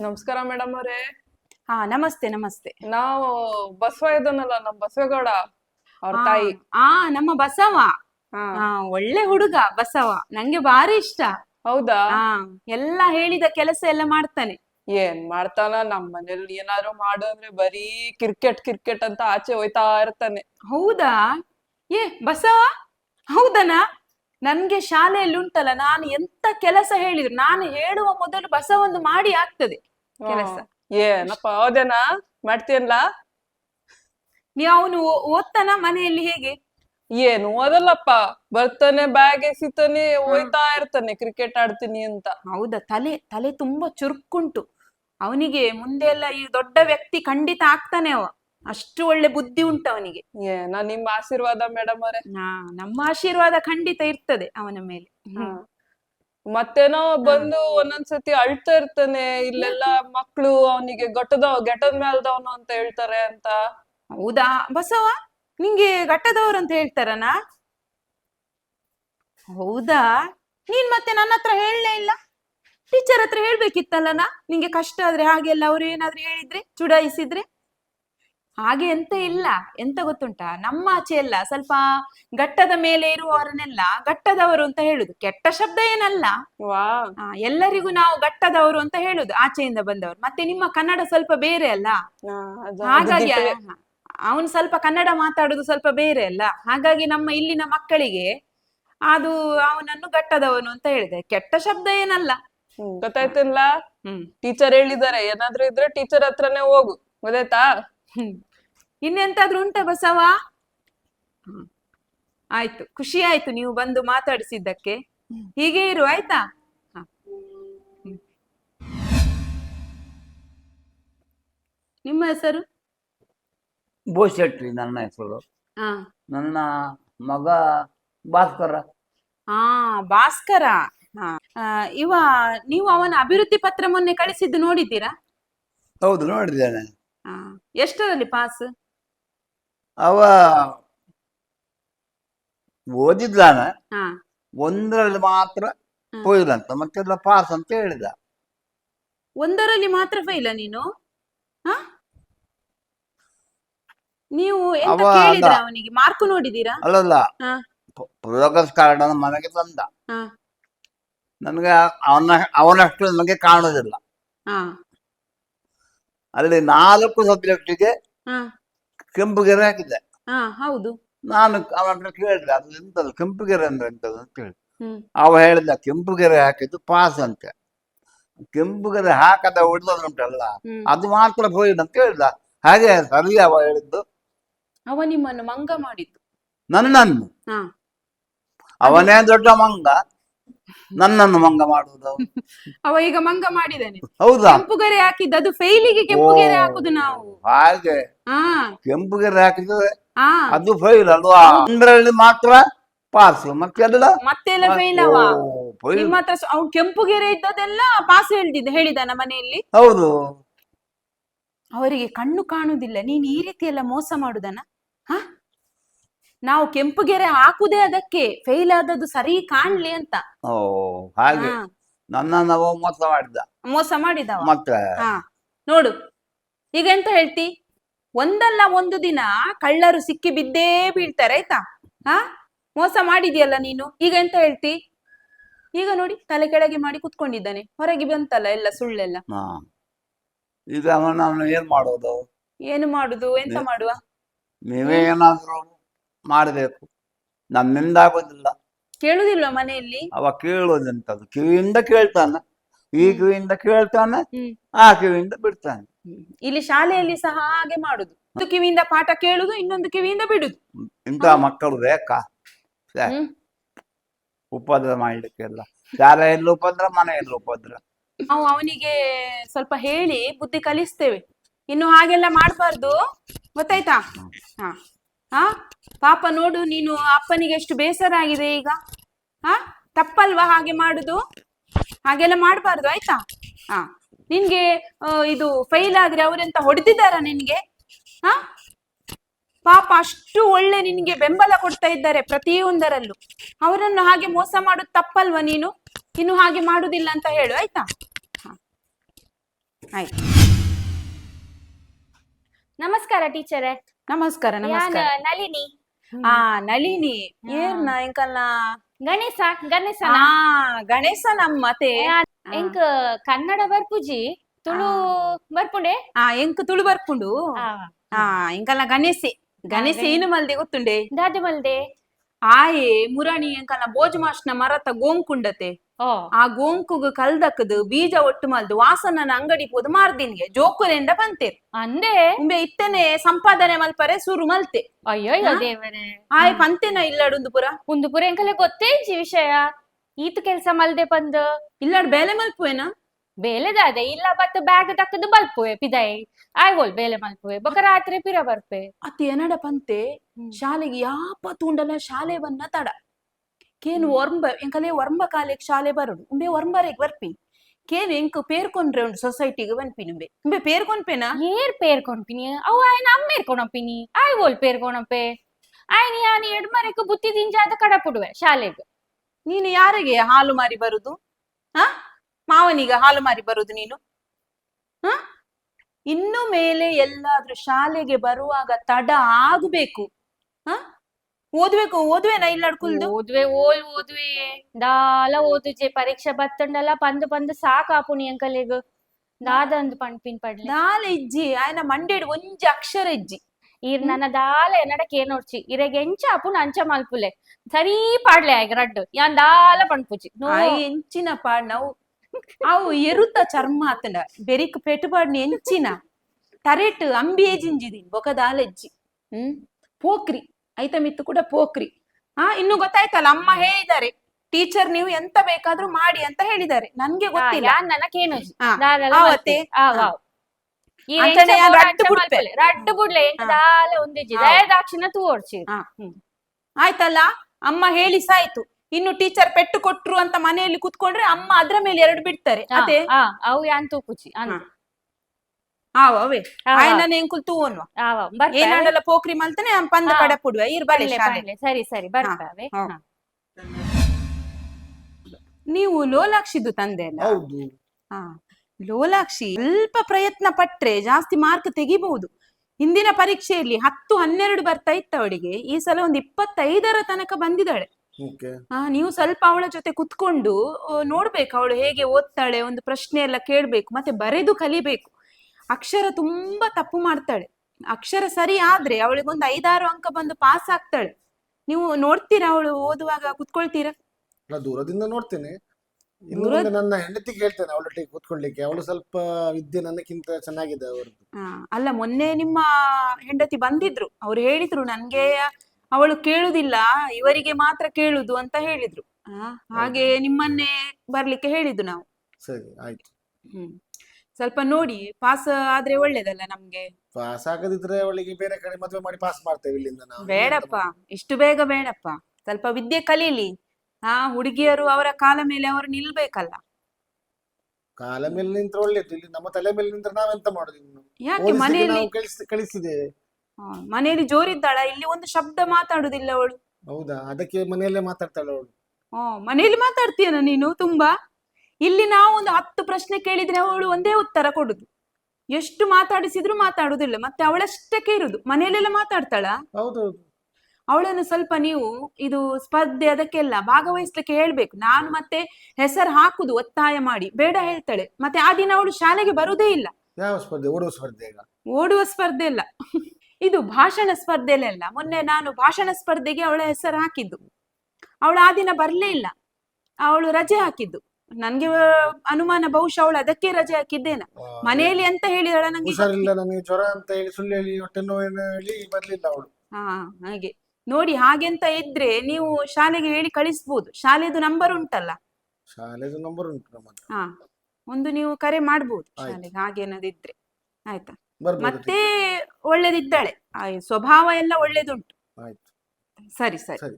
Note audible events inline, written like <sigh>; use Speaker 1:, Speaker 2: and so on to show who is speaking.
Speaker 1: ನಮಸ್ಕಾರ ಮೇಡಮ್ ಅವರೇ.
Speaker 2: ಹಾ ನಮಸ್ತೆ ನಮಸ್ತೆ.
Speaker 1: ನಾವು ಬಸವ ಇದನ್ನಲ್ಲ ನಮ್ ಬಸವೇಗೌಡ ಅವ್ರ ತಾಯಿ.
Speaker 2: ಆ ನಮ್ಮ ಬಸವ.
Speaker 1: ಹಾ.
Speaker 2: ಆ ಒಳ್ಳೆ ಹುಡುಗ ಬಸವ. ನಂಗೆ ಬಾರಿ ಇಷ್ಟ.
Speaker 1: ಹೌದಾ?
Speaker 2: ಆ ಎಲ್ಲ ಹೇಳಿದ ಕೆಲಸ ಎಲ್ಲ ಮಾಡ್ತಾನೆ.
Speaker 1: ಏನ್ ಮಾಡ್ತಾನ? ನಮ್ ಮನೇಲಿ ಏನಾದ್ರು ಮಾಡು ಅಂದ್ರೆ ಬರೀ ಕ್ರಿಕೆಟ್ ಕ್ರಿಕೆಟ್ ಅಂತ ಆಚೆ ಹೋಯ್ತಾ ಇರ್ತಾನೆ.
Speaker 2: ಹೌದಾ? ಏ ಬಸವ? ಹೌದನಾ? ನನ್ಗೆ ಶಾಲೆಯಲ್ಲಿ ಉಂಟಲ್ಲ ನಾನು ಎಂತ ಕೆಲಸ ಹೇಳಿದ್ರು? ನಾನು ಹೇಳುವ ಮೊದಲು ಬಸವೊಂದು ಮಾಡಿ ಆಗ್ತದೆ. ಕೆಲಸ.
Speaker 1: ಏನಪ್ಪ ಹೌದೇನಾ? ಮಾಡ್ತೀಯಲ್ಲ?
Speaker 2: ನೀವು ಅವನು ಓದ್ತಾನ ಮನೆಯಲ್ಲಿ ಹೇಗೆ?
Speaker 1: ಏನು ಓದಲ್ಲಪ್ಪ. ಬರ್ತಾನೆ ಬ್ಯಾಗ್ ಎಸಿತಾನೆ ಹೋಯ್ತಾ ಇರ್ತಾನೆ ಕ್ರಿಕೆಟ್ ಆಡ್ತೀನಿ ಅಂತ.
Speaker 2: ಹೌದಾ? ತಲೆ ತಲೆ ತುಂಬಾ ಚುರುಕುಂಟು. ಅವನಿಗೆ ಮುಂದೆ ಎಲ್ಲ ಈ ದೊಡ್ಡ ವ್ಯಕ್ತಿ ಖಂಡಿತ ಆಗ್ತಾನೆ ಅವ. ಅಷ್ಟು ಒಳ್ಳೆ ಬುದ್ಧಿ ಉಂಟು ಅವನಿಗೆ.
Speaker 1: ಏನ ನಿಮ್ಮ ಆಶೀರ್ವಾದ ಮೇಡಮ್ ಅವರೇ
Speaker 2: ನಮ್ಮ ಆಶೀರ್ವಾದ ಖಂಡಿತ ಇರ್ತದೆ ಅವನ ಮೇಲೆ. ಹ್ಮ್.
Speaker 1: ಮತ್ತೇನೋ ಬಂದು ಒಂದೊಂದ್ಸತಿ ಅಳ್ತಾ ಇರ್ತಾನೆ. ಇಲ್ಲೆಲ್ಲ ಮಕ್ಳು ಅವನಿಗೆ ಗಟ್ಟದ ಗೆಟ್ಟದ ಮೇಲ್ದವನು ಅಂತ ಹೇಳ್ತಾರೆ ಅಂತ.
Speaker 2: ಹೌದಾ? ಬಸವ ನಿಂಗೆ ಘಟ್ಟದವರು ಅಂತ ಹೇಳ್ತಾರನ? ಹೌದಾ? ನೀನ್ ಮತ್ತೆ ನನ್ನ ಹತ್ರ ಹೇಳಲೇ ಇಲ್ಲ. ಟೀಚರ್ ಹತ್ರ ಹೇಳ್ಬೇಕಿತ್ತಲ್ಲನಾ ನಿಂಗೆ ಕಷ್ಟ ಆದ್ರೆ ಹಾಗೆಲ್ಲ ಅವ್ರು ಏನಾದ್ರು ಹೇಳಿದ್ರೆ ಚುಡಾಯಿಸಿದ್ರೆ? ಹಾಗೆ ಎಂತ ಇಲ್ಲ. ಎಂತ ಗೊತ್ತುಂಟಾ? ನಮ್ಮ ಆಚೆ ಎಲ್ಲ ಸ್ವಲ್ಪ ಘಟ್ಟದ ಮೇಲೆ ಇರುವವರನ್ನೆಲ್ಲ ಘಟ್ಟದವರು ಅಂತ ಹೇಳುದು. ಕೆಟ್ಟ ಶಬ್ದ ಏನಲ್ಲ? ಎಲ್ಲರಿಗೂ ನಾವು ಘಟ್ಟದವರು ಅಂತ ಹೇಳುದು ಆಚೆಯಿಂದ ಬಂದವರು. ಮತ್ತೆ ನಿಮ್ಮ ಕನ್ನಡ ಸ್ವಲ್ಪ ಬೇರೆ ಅಲ್ಲ? ಹಾಗಾಗಿ. ಅವನು ಸ್ವಲ್ಪ ಕನ್ನಡ ಮಾತಾಡುದು ಸ್ವಲ್ಪ ಬೇರೆ ಅಲ್ಲ? ಹಾಗಾಗಿ ನಮ್ಮ ಇಲ್ಲಿನ ಮಕ್ಕಳಿಗೆ ಅದು ಅವನನ್ನು ಘಟ್ಟದವನು ಅಂತ ಹೇಳಿದೆ. ಕೆಟ್ಟ ಶಬ್ದ ಏನಲ್ಲ?
Speaker 1: ಗೊತ್ತಾಯ್ತಿಲ್ಲ
Speaker 2: ಹ್ಮ್.
Speaker 1: ಟೀಚರ್ ಹೇಳಿದ್ದಾರೆ. ಏನಾದ್ರೂ ಇದ್ರೆ ಟೀಚರ್ ಹತ್ರನೇ ಹೋಗು. ಗೊತ್ತಾಯ್ತಾ?
Speaker 2: ಇನ್ನೆಂತಾದ್ರೂ ಉಂಟ ಬಸವ. ಆಯ್ತು ಖುಷಿ ಆಯ್ತು ನೀವು ಬಂದು ಮಾತಾಡಿಸಿದ್ದಕ್ಕೆ. ಹೀಗೆ ಇರು ಆಯ್ತಾ? ನಿಮ್ಮ ಹೆಸರು?
Speaker 3: ಬೋಶೆಟ್ಟಿ ನನ್ನ ಹೆಸರು.
Speaker 2: ಹಾ.
Speaker 3: ನನ್ನ ಮಗ ಭಾಸ್ಕರ.
Speaker 2: ಹಾ ಭಾಸ್ಕರ. ಇವ ನೀವು ಅವನ ಅಭಿವೃದ್ಧಿ ಪತ್ರ ಮೊನ್ನೆ ಕಳಿಸಿದ್ದು ನೋಡಿದ್ದೀರಾ?
Speaker 3: ಹೌದು ನೋಡಿದ್ದೇನೆ.
Speaker 2: ಹಾ. ಎಷ್ಟರಲ್ಲಿ ಪಾಸ್?
Speaker 3: ಅವ ಓದಿದ್ಲಾನ?
Speaker 2: ಹಾ.
Speaker 3: ಒಂದರಲ್ಲಿ ಮಾತ್ರ
Speaker 2: ಫೈಲ್
Speaker 3: ಅಂತ ಮತ್ತೆಲ್ಲ ಪಾಸ್ ಅಂತ ಹೇಳಿದ.
Speaker 2: ಒಂದರಲ್ಲಿ ಮಾತ್ರ ಫೈಲ ನೀನು? ಹಾ? ನೀವು ಎಂತ
Speaker 3: ಅವ
Speaker 2: ಕೇಳಿದ್ರ ಅವನಿಗೆ? ಮಾರ್ಕ್ ನೋಡಿದೀರಾ
Speaker 3: ಅಲ್ಲಲ್ಲ.
Speaker 2: ಹಾ.
Speaker 3: ಪ್ರೋಗ್ರೆಸ್ ಕಾರ್ಡ್ ಅನ್ನು ಮನೆಗೆ ತಂದ.
Speaker 2: ಹಾ.
Speaker 3: ನನಗೆ ಅವನ ಅವನಷ್ಟು ನನಗೆ ಕಾಣೋದಿಲ್ಲ.
Speaker 2: ಹಾ.
Speaker 3: ಅಲ್ಲಿ ನಾಲ್ಕು ಸಬ್ಜೆಕ್ಟಿಗೆ
Speaker 2: ಹಾ.
Speaker 3: ಕೆಂಪುಗೆರೆ ಹಾಕಿದ್ದೆ.
Speaker 2: ಹಾ ಹೌದು.
Speaker 3: ನಾನು ಅವನ ಕೇಳಿದೆ ಅದು ಕೆಂಪು ಕೆಂಪುಗೆರೆ ಅಂದ್ರೆ ಎಂತದ್ದು ಅಂತ ಹೇಳಿ ಅವ ಹೇಳಿದ ಕೆಂಪುಗೆರೆ ಹಾಕಿದ್ದು ಪಾಸ್ ಅಂತ. ಕೆಂಪುಗೆರೆ ಹಾಕದ
Speaker 2: ಹ್ಮ್.
Speaker 3: ಅದು ಮಾತ್ರ ಹೋಯ್ತು ಅಂತ ಹೇಳಿದ ಹಾಗೆ ಸರಿ ಅವ ಹೇಳಿದ್ದು.
Speaker 2: ಅವ ನಿಮ್ಮನ್ನು ಮಂಗ ಮಾಡಿದ್ದು.
Speaker 3: ನನ್ನನ್ನು.
Speaker 2: ಹಾ.
Speaker 3: ಅವನೇ ದೊಡ್ಡ ಮಂಗ ನನ್ನನ್ನು ಮಂಗ ಮಾಡುವುದು. <laughs>
Speaker 2: ಅವ ಈಗ ಮಂಗ ಮಾಡಿದಾನೆ
Speaker 3: ಹೌದಾ?
Speaker 2: ಕೆಂಪುಗೆರೆ ಹಾಕಿದ್ದು ಅದು ಫೇಲಿಗೆ ಕೆಂಪುಗೆರೆ ಹಾಕುದು ನಾವು.
Speaker 3: ಹಾಗೆ.
Speaker 2: ಹಾ
Speaker 3: ಕೆಂಪುಗೆರೆ ಹಾಕಿದ್ರೆ ಅದು ಫೈಲ್ ಅಲ್ವಾ? ಒಂದರಲ್ಲಿ ಮಾತ್ರ ಪಾಸ್ ಮತ್ತೆಲ್ಲ
Speaker 2: ಮತ್ತೆಲ್ಲ ಫೈಲ್ ಅವ. ನಿಮ್ಮ ಹತ್ರ ಸ- ಅವ್ನು ಕೆಂಪುಗೆರೆ ಇದ್ದದೆಲ್ಲ ಪಾಸ್ ಹೇಳಿದ ಹೇಳಿದಾನ ಮನೆಯಲ್ಲಿ.
Speaker 3: ಹೌದು.
Speaker 2: ಅವರಿಗೆ ಕಣ್ಣು ಕಾಣುದಿಲ್ಲ. ನೀನ್ ಈ ರೀತಿ ಎಲ್ಲ ಮೋಸ ಮಾಡುದನ? ಹ? ನಾವು ಕೆಂಪುಗೆರೆ ಹಾಕುದೇ ಅದಕ್ಕೆ. ಫೇಲ್ ಆದದ್ದು ಸರಿ ಕಾಣ್ಲಿ ಅಂತ.
Speaker 3: ಓ ಹಾಗೆ. ನನ್ನ ಮೋಸ ಮಾಡಿದ
Speaker 2: ಮೋಸ ಮಾಡಿದ
Speaker 3: ಮತ್ತೆ?
Speaker 2: ಹಾ. ನೋಡು. ಈಗ ಎಂತ ಹೇಳ್ತಿ? ಒಂದಲ್ಲ ಒಂದು ದಿನ ಕಳ್ಳರು ಸಿಕ್ಕಿ ಬಿದ್ದೇ ಬೀಳ್ತಾರೆ ಆಯ್ತಾ? ಹಾ? ಮೋಸ ಮಾಡಿದ್ಯಲ್ಲ ನೀನು? ಈಗ ಎಂತ ಹೇಳ್ತಿ? ಈಗ ನೋಡಿ ತಲೆ ಕೆಳಗೆ ಮಾಡಿ ಕುತ್ಕೊಂಡಿದ್ದಾನೆ. ಹೊರಗೆ ಬಂತಲ್ಲ ಎಲ್ಲ ಸುಳ್ಳೆಲ್ಲ?
Speaker 3: ಹಾ. ಏನ್ ಮಾಡೋದು?
Speaker 2: ಏನು ಮಾಡುದು? ಎಂತ ಮಾಡುವ?
Speaker 3: ನೀವೇ ಏನಾದ್ರೂ ಮಾಡಬೇಕು. ನನ್ನಿಂದ ಆಗೋದಿಲ್ಲ.
Speaker 2: ಕೇಳುದಿಲ್ವಾ ಮನೆಯಲ್ಲಿ?
Speaker 3: ಅವ ಕೇಳುವುದಂತ ಕಿವಿಯಿಂದ ಕೇಳ್ತಾನೆ. ಈ ಕಿವಿಯಿಂದ ಕೇಳ್ತಾನೆ. ಆ ಕಿವಿಯಿಂದ ಬಿಡ್ತಾನೆ.
Speaker 2: ಇಲ್ಲಿ ಶಾಲೆಯಲ್ಲಿ ಸಹ ಹಾಗೆ ಮಾಡುದು. ಒಂದು ಕಿವಿಯಿಂದ ಪಾಠ ಕೇಳುದು ಇನ್ನೊಂದು ಕಿವಿಯಿಂದ ಬಿಡುದು.
Speaker 3: ಇಂಥ ಮಕ್ಕಳು ಬೇಕಾ? ಉಪದ್ರ ಮಾಡ್ಲಿಕ್ಕೆಲ್ಲ. ಶಾಲೆಯಲ್ಲಿ ಉಪದ್ರ ಮನೆಯಲ್ಲಿ ಉಪದ್ರ.
Speaker 2: ನಾವು ಅವನಿಗೆ ಸ್ವಲ್ಪ ಹೇಳಿ ಬುದ್ಧಿ ಕಲಿಸ್ತೇವೆ. ಇನ್ನು ಹಾಗೆಲ್ಲ ಮಾಡಬಾರ್ದು. ಗೊತ್ತಾಯ್ತಾ? ಹಾ. ಹಾ? ಪಾಪ ನೋಡು ನೀನು ಅಪ್ಪನಿಗೆ ಎಷ್ಟು ಬೇಸರ ಆಗಿದೆ ಈಗ. ಹಾ? ತಪ್ಪಲ್ವಾ ಹಾಗೆ ಮಾಡುದು? ಹಾಗೆಲ್ಲ ಮಾಡಬಾರ್ದು ಆಯ್ತಾ? ಹಾ. ನಿನ್ಗೆ ಇದು ಫೈಲ್ ಆದ್ರೆ ಅವರೆಂತ ಹೊಡೆದಿದ್ದಾರ ನಿನ್ಗೆ? ಹಾ? ಪಾಪ ಅಷ್ಟು ಒಳ್ಳೆ ನಿನ್ಗೆ ಬೆಂಬಲ ಕೊಡ್ತಾ ಇದ್ದಾರೆ ಪ್ರತಿಯೊಂದರಲ್ಲೂ. ಅವರನ್ನು ಹಾಗೆ ಮೋಸ ಮಾಡೋದು ತಪ್ಪಲ್ವಾ ನೀನು? ಇನ್ನು ಹಾಗೆ ಮಾಡುದಿಲ್ಲ ಅಂತ ಹೇಳು ಆಯ್ತಾ? ಆಯ್ತು.
Speaker 4: ನಮಸ್ಕಾರ ಟೀಚರೇ.
Speaker 2: ನಮಸ್ಕಾರ ನಮಸ್ಕಾರ.
Speaker 4: ನಳಿನಿ?
Speaker 2: ಆ ನಳಿನಿ. ಏನ್
Speaker 4: ಗಣೇಶ ಗಣೇಶ
Speaker 2: ಆ ಗಣೇಶ ನಮ್ಮ ಮತ್ತೆ
Speaker 4: ಎಂಕ್ ಕನ್ನಡ ಬರ್ಪುಜಿ ತುಳು ಬರ್ಪುಂಡೆ?
Speaker 2: ಆ ಎಂಕ್ ತುಳು ಬರ್ಪುಂಡು. ಆ. ಎಂಕಲ್ನ ಗಣೇಶೆ. ಗಣೇಶ ಏನು ಮಲ್ದೆ ಗೊತ್ತುಂಡೆ?
Speaker 4: ದಾದೆ ಮಲ್ದೆ.
Speaker 2: ಆಯೆ ಮುರಾಣಿ ಎಂಕಲ್ನ ಬೋಜು ಮಾಸ್ನ ಮರತ ಗೋಂಕುಂಡತೆ
Speaker 4: ಓ
Speaker 2: ಆ ಗೋಂಕುಗು ಕಲ್ದಕ್ಕದು ಬೀಜ ಒಟ್ಟು ಮಲ್ದು ವಾಸನನ ಅಂಗಡಿ ಪೋದು ಮಾರ್ದಿನ್ಗೆ ಜೋಕುಲೆಂಡ ಬಂತೇರ್
Speaker 4: ಅಂದೆ?
Speaker 2: ಉಂಬೆ ಇತ್ತನೆ ಸಂಪಾದನೆ ಮಲ್ಪರೆ ಸುರು ಮಲ್ತೆ.
Speaker 4: ಅಯ್ಯೋ? ದೇವರೇ.
Speaker 2: ಆಯ್ ಪಂತೆನ ಇಲ್ಲಡುಂದು ಪುರ?
Speaker 4: ಒಂದು ಪುರ ಎಂಕಲೆ ಗೊತ್ತೇ ಇಜ್ಜಿ ವಿಷಯ? ಈತ ಕೆಲ್ಸ ಮಲ್ದೆ ಬಂದ
Speaker 2: ಇಲ್ಲಡ್ ಬೇಲೆ ಮಲ್ಪುವೆನ?
Speaker 4: ಬೇಲೆದಾದೆ ಇಲ್ಲ ಬತ್ತ ಬ್ಯಾಗ್ ತಕ್ಕದು ಬಲ್ಪುವೆ ಪಿದಾಯಿ. ಆಯ್ಗೋಲ್ ಬೇಲೆ ಮಲ್ಪುವೆ ಬೊಕ ರಾತ್ರಿ ಪಿರ ಬರ್ಪೆ.
Speaker 2: ಅತಿ ಏನಡ ಪಂತೆ. ಶಾಲೆಗೆ ಯಾಪ ತೂಂಡಲ ಶಾಲೆ ಬನ್ನ ತಡ. ಕೇನ್ ಒರ್ಂಬ ಎಂಕಲೆ ಒರ್ಂಬ ಕಾಲೇ ಶಾಲೆ ಬರೋಡು ಉಂಬೆ ಒರ್ಂಬರೆಗ್ ಬರ್ಪಿ ಕೇನ್ ಎಂಕ್ ಪೇರ್ಕೊಂಡ್ರೆ ಉಂಟು ಸೊಸೈಟಿಗೆ ಬನ್ಪಿನಿ ಉಂಬೆ ಉಂಬೆ ಪೇರ್ಕೊಂಡ್ಪೇನಾ
Speaker 4: ಏರ್ ಪೇರ್ಕೊಂಡ್ಪಿನಿ ಅವು ಆಯ್ನ ಅಮ್ಮೇರ್ಕೊಂಡಪ್ಪಿನಿ ಆಯ್ ಓಲ್ ಪೇರ್ಕೊಂಡಪ್ಪೆ ಆಯ್ನ ಯಾನಿ ಎಡ್ಮರೆಕ್ ಬುತ್ತಿ ದಿಂಜಾದ ಕಡ ಪುಡುವೆ ಶಾಲೆಗ್
Speaker 2: ನೀನು ಯಾರಿಗೆ ಹಾಲು ಮಾರಿ ಬರುದು ಹಾ ಮಾವನಿಗ ಹಾಲು ಮಾರಿ ಬರುದು ನೀನು ಹಾ ಇನ್ನು ಮೇಲೆ ಎಲ್ಲಾದ್ರೂ ಶಾಲೆಗೆ ಬರುವಾಗ ತಡ ಆಗ್ಬೇಕು ಹಾ ಓದ್ಬೇಕು ಓದುವೆನ ಇಲ್ಲಡ್ಕುಲ್ದು
Speaker 4: ಓದ್ವೆ ಓಲ್ ಓದ್ವೆ. ದಾಲ ಓದುಜೆ ಪರೀಕ್ಷೆ ಬತ್ತಂಡಲ ಪಂದ್ ಪಂದ್ ಸಾಕಾಪುನಿ ಅಂಕಲೆಗ್ ದಾದಂದು ಪಂಪಿನ್ ಪಡ್ಲೆ.
Speaker 2: ದಾಲ ಇಜ್ಜಿ ಆಯ್ನ ಮಂಡೇಡ್ ಒಂಜಿ ಅಕ್ಷರ ಇಜ್ಜಿ.
Speaker 4: ಈರ್ ನನ್ನ ದಾಲ ಎನ್ನಡ ಕೇನೋಡ್ಚಿ ಇರೆಗ್ ಎಂಚ ಅಪುನ ಅಂಚ ಮಲ್ಪುಲೆ ಸರಿ ಪಾಡ್ಲೆ ಆಯ್ಗ ರಡ್ಡು. ಯಾನ್ ದಾಲ ಪಂಡ್ಪುಜಿ
Speaker 2: ಎಂಚಿನ ಪಾಡ್ ನಾವು. ಅವು ಎರುತ್ತ ಚರ್ಮ ಆತನ ಬೆರಿಕ್ ಪೆಟ್ಟುಪಾಡ್ನಿ ಎಂಚಿನ. ತರೆಟ್ ಅಂಬಿ ಏಜಿಂಜಿದೀನಿ ಬೊಕದಾಲ ಇಜ್ಜಿ. ಹ್ಮ್. ಪೋಕ್ರಿ. ಐತ ಮಿತ್ತು ಕೂಡ ಪೋಕ್ರಿ ಹಾ ಇನ್ನು ಗೊತ್ತಾಯ್ತಲ್ಲ ಅಮ್ಮ ಹೇಳಿದ್ದಾರೆ ಟೀಚರ್ ನೀವು ಎಂತ ಬೇಕಾದ್ರೂ ಮಾಡಿ ಅಂತ ಹೇಳಿದ್ದಾರೆ. ನನ್ಗೆ ಗೊತ್ತಿಲ್ಲ.
Speaker 4: ಯಾನ್ ನನ್ನ ಕೇನೋಜಿ
Speaker 2: ಆ,
Speaker 4: ದಾದಲ
Speaker 2: ಆವತ್ತೆ?
Speaker 4: ಆ
Speaker 2: ಆ.
Speaker 4: ವಾವ್. ಈ
Speaker 2: ಅಂಚನೆ
Speaker 4: ಎಂಚ
Speaker 2: ಯಾನ್
Speaker 4: ಬೋಡ
Speaker 2: ರಡ್ಡು
Speaker 4: ಅಂಚ
Speaker 2: ಬುಡ್ಪೆ.
Speaker 4: ಮಲ್ಪುಲೆ ರಡ್ಡು ಬುಡ್ಲೆ ಎಂಕ್
Speaker 2: ಆ.
Speaker 4: ದಾಲ ಒಂದಿಜ್ಜಿ
Speaker 2: ಆ.
Speaker 4: ದಯದಾಕ್ಷಿಣ ತೂವರ್ಚಿ
Speaker 2: ಆ, ಹ್ಮ್. ಆಯ್ತಲ್ಲ ಅಮ್ಮ ಹೇಳಿ ಸಾಯ್ತು. ಇನ್ನು ಟೀಚರ್ ಪೆಟ್ಟು ಕೊಟ್ರು ಅಂತ ಮನೆಯಲ್ಲಿ ಕುತ್ಕೊಂಡ್ರೆ ಅಮ್ಮ ಅದ್ರ ಮೇಲೆ ಎರಡು ಬಿಡ್ತಾರೆ. ಅದೇ
Speaker 4: ಅವು ಯಾನ್ ತೂಪುಜಿ ಅಂತ.
Speaker 2: ಹಾ. ಆವ ಅವೇ. ಆಯ್ನ ಎಂಕುಲ್ ತೂವನ್ವ?
Speaker 4: ಆವ ಬರ್ಪೆ
Speaker 2: ಏನಾಡಲ್ಲ ಪೋಕ್ರಿ ಮಲ್ತನೆ ಪಂದ. ಕಡೆ ಪುಡುವ. ಇರ್ ಬಲೆ ಶಾಲೆ
Speaker 4: ಸರಿ ಸರಿ. ಬರ್ತಾವೆ.
Speaker 2: ನೀವು ಲೋಲಾಕ್ಷಿದು ತಂದೆ ಅಲ್ಲ?
Speaker 3: ಹೌದು.
Speaker 2: ಹಾ. ಲೋಲಾಕ್ಷಿ ಸ್ವಲ್ಪ ಪ್ರಯತ್ನ ಪಟ್ರೆ ಜಾಸ್ತಿ ಮಾರ್ಕ್ ತೆಗಿಬಹುದು ಹಿಂದಿನ ಪರೀಕ್ಷೆಯಲ್ಲಿ ಹತ್ತು ಹನ್ನೆರಡು ಬರ್ತಾ ಇತ್ತು ಅವಳಿಗೆ. ಈ ಸಲ ಒಂದು ಇಪ್ಪತ್ತೈದರ ತನಕ ಬಂದಿದ್ದಾಳೆ. ಆ ನೀವು ಸ್ವಲ್ಪ ಅವಳ ಜೊತೆ ಕುತ್ಕೊಂಡು ನೋಡ್ಬೇಕು ಅವಳು ಹೇಗೆ ಓದ್ತಾಳೆ ಒಂದು ಪ್ರಶ್ನೆ ಎಲ್ಲ ಕೇಳ್ಬೇಕು ಮತ್ತೆ ಬರೆದು ಕಲಿಬೇಕು. ಅಕ್ಷರ ತುಂಬಾ ತಪ್ಪು ಮಾಡ್ತಾಳೆ. ಅಕ್ಷರ ಸರಿ ಆದ್ರೆ ಅವಳಿಗೊಂದು ಐದಾರು ಅಂಕ ಬಂದು ಪಾಸ್ ಆಗ್ತಾಳೆ. ನೀವು ನೋಡ್ತೀರಾ ಅವಳು ಓದುವಾಗ ಕುತ್ಕೊಳ್ತೀರಾ?
Speaker 5: ದೂರದಿಂದ ನೋಡ್ತೇನೆ. ನನ್ನ ಹೆಂಡತಿಗೆ ಹೇಳ್ತೇನೆ ಅವಳೊಟ್ಟಿಗೆ ಕೂತ್ಕೊಳ್ಳಿಕ್ಕೆ. ಅವಳು ಸ್ವಲ್ಪ ವಿದ್ಯೆ ನನಕ್ಕಿಂತ ಚೆನ್ನಾಗಿದೆ ಅವರದ್ದು.
Speaker 2: ಆ, ಅಲ್ಲ ಮೊನ್ನೆ ನಿಮ್ಮ ಹೆಂಡತಿ ಬಂದಿದ್ರು. ಅವ್ರು ಹೇಳಿದ್ರು ನನ್ಗೆ ಅವಳು ಕೇಳುದಿಲ್ಲ ಇವರಿಗೆ ಮಾತ್ರ ಕೇಳುದು ಅಂತ ಹೇಳಿದ್ರು. ಆ, ಹಾಗೆ ನಿಮ್ಮನ್ನೇ ಬರ್ಲಿಕ್ಕೆ ಹೇಳಿದ್ದು ನಾವು.
Speaker 5: ಸರಿ ಆಯ್ತು.
Speaker 2: ಹ್ಮ್. ಸ್ವಲ್ಪ ನೋಡಿ ಪಾಸ್ ಆದ್ರೆ ಒಳ್ಳೇದಲ್ಲ ನಮ್ಗೆ?
Speaker 5: ಪಾಸ್ ಆಗದಿದ್ರೆ ಅವಳಿಗೆ ಬೇರೆ ಕಡೆ ಮದುವೆ ಮಾಡಿ ಪಾಸ್ ಮಾಡ್ತೇವೆ ಇಲ್ಲಿಂದ ನಾವು.
Speaker 2: ಬೇಡಪ್ಪ ಇಷ್ಟು ಬೇಗ ಬೇಡಪ್ಪ. ಸ್ವಲ್ಪ ವಿದ್ಯೆ ಕಲೀಲಿ. ಆ ಹುಡುಗಿಯರು ಅವರ ಕಾಲ ಮೇಲೆ ಅವರು ನಿಲ್ಬೇಕಲ್ಲ.
Speaker 5: ಕಾಲ ಮೇಲೆ ನಿಂತ್ರೆ ಒಳ್ಳೇದು ಇಲ್ಲಿ ನಮ್ಮ ತಲೆ ಮೇಲೆ ನಿಂತ್ರೆ ನಾವೆಂತ ಮಾಡೋದು ಇನ್ನು?
Speaker 2: ಯಾಕೆ ಮನೆಯಲ್ಲಿ?
Speaker 5: ನಾವು ಕಳಿಸ್ ಕಳಿಸಿದ್ದೇವೆ.
Speaker 2: ಮನೆಯಲ್ಲಿ ಜೋರಿದ್ದಾಳ ಇಲ್ಲಿ ಒಂದು ಶಬ್ದ ಮಾತಾಡುದಿಲ್ಲ ಅವಳು.
Speaker 5: ಹೌದಾ? ಅದಕ್ಕೆ ಮನೆಯಲ್ಲೇ ಮಾತಾಡ್ತಾಳೆ ಅವಳು.
Speaker 2: ಹ ಮನೆಯಲ್ಲಿ ಮಾತಾಡ್ತೀಯನ ನೀನು ತುಂಬಾ? ಇಲ್ಲಿ ನಾವು ಒಂದು ಹತ್ತು ಪ್ರಶ್ನೆ ಕೇಳಿದ್ರೆ ಅವಳು ಒಂದೇ ಉತ್ತರ ಕೊಡುದು. ಎಷ್ಟು ಮಾತಾಡಿಸಿದ್ರು ಮಾತಾಡುದಿಲ್ಲ ಮತ್ತೆ ಅವಳಷ್ಟಕ್ಕೆ ಇರುದು ಮನೆಯಲ್ಲೆಲ್ಲ ಮಾತಾಡ್ತಾಳ?
Speaker 5: ಹೌದೌದು.
Speaker 2: ಅವಳನ್ನು ಸ್ವಲ್ಪ ನೀವು ಇದು ಸ್ಪರ್ಧೆ ಅದಕ್ಕೆಲ್ಲ ಭಾಗವಹಿಸ್ಲಿಕ್ಕೆ ಹೇಳ್ಬೇಕು. ನಾನು ಮತ್ತೆ ಹೆಸರು ಹಾಕುದು ಒತ್ತಾಯ ಮಾಡಿ ಬೇಡ ಹೇಳ್ತಾಳೆ. ಮತ್ತೆ ಆ ದಿನ ಅವಳು ಶಾಲೆಗೆ ಬರುದೇ ಇಲ್ಲ.
Speaker 5: ಯಾವ ಸ್ಪರ್ಧೆ? ಓಡುವ ಸ್ಪರ್ಧೆ ಈಗ?
Speaker 2: ಓಡುವ ಸ್ಪರ್ಧೆ ಅಲ್ಲ ಇದು ಭಾಷಣ ಸ್ಪರ್ಧೆಲೆಲ್ಲ ಮೊನ್ನೆ ನಾನು ಭಾಷಣ ಸ್ಪರ್ಧೆಗೆ ಅವಳ ಹೆಸರು ಹಾಕಿದ್ದು. ಅವಳು ಆ ದಿನ ಬರ್ಲೇ ಇಲ್ಲ. ಅವಳು ರಜೆ ಹಾಕಿದ್ದು. ನನ್ಗೆ ಅನುಮಾನ ಬಹುಶಃ ಅವಳು ಅದಕ್ಕೆ ರಜೆ ಹಾಕಿದ್ದೇನ. ಮನೆಯಲ್ಲಿ ಅಂತ ಹೇಳಿದಳ ನಂಗೆ
Speaker 5: ಹುಷಾರಿಲ್ಲ ನನಗೆ ಜ್ವರ ಅಂತ ಹೇಳಿ ಸುಳ್ಳು ಹೇಳಿ ಹೊಟ್ಟೆ ನೋವೇನು ಹೇಳಿ ಬರ್ಲಿಲ್ಲ ಅವಳು.
Speaker 2: ಹಾ ಹಾಗೆ. ನೋಡಿ ಹಾಗೆಂತ ಇದ್ರೆ ನೀವು ಶಾಲೆಗೆ ಹೇಳಿ ಕಳಿಸ್ಬೋದು. ಶಾಲೆದು ನಂಬರ್ ಉಂಟಲ್ಲ?
Speaker 5: ಶಾಲೆದು ನಂಬರ್ ಉಂಟು ನಮ್ಮದು
Speaker 2: ಹಾ ಒಂದು ನೀವು ಕರೆ ಮಾಡ್ಬೋದು
Speaker 5: ಆಯ್ತು.
Speaker 2: ಶಾಲೆಗೆ ಹಾಗೇನದಿದ್ರೆ ಆಯ್ತಾ?
Speaker 5: ಬರ್ಬೋದು
Speaker 2: ಮತ್ತೆ. ಒಳ್ಳೇದಿದ್ದಾಳೆ. ಆ, ಸ್ವಭಾವ ಎಲ್ಲ ಒಳ್ಳೇದುಂಟು.
Speaker 5: ಆಯ್ತು.
Speaker 2: ಸರಿ ಸರಿ.
Speaker 5: ಸರಿ.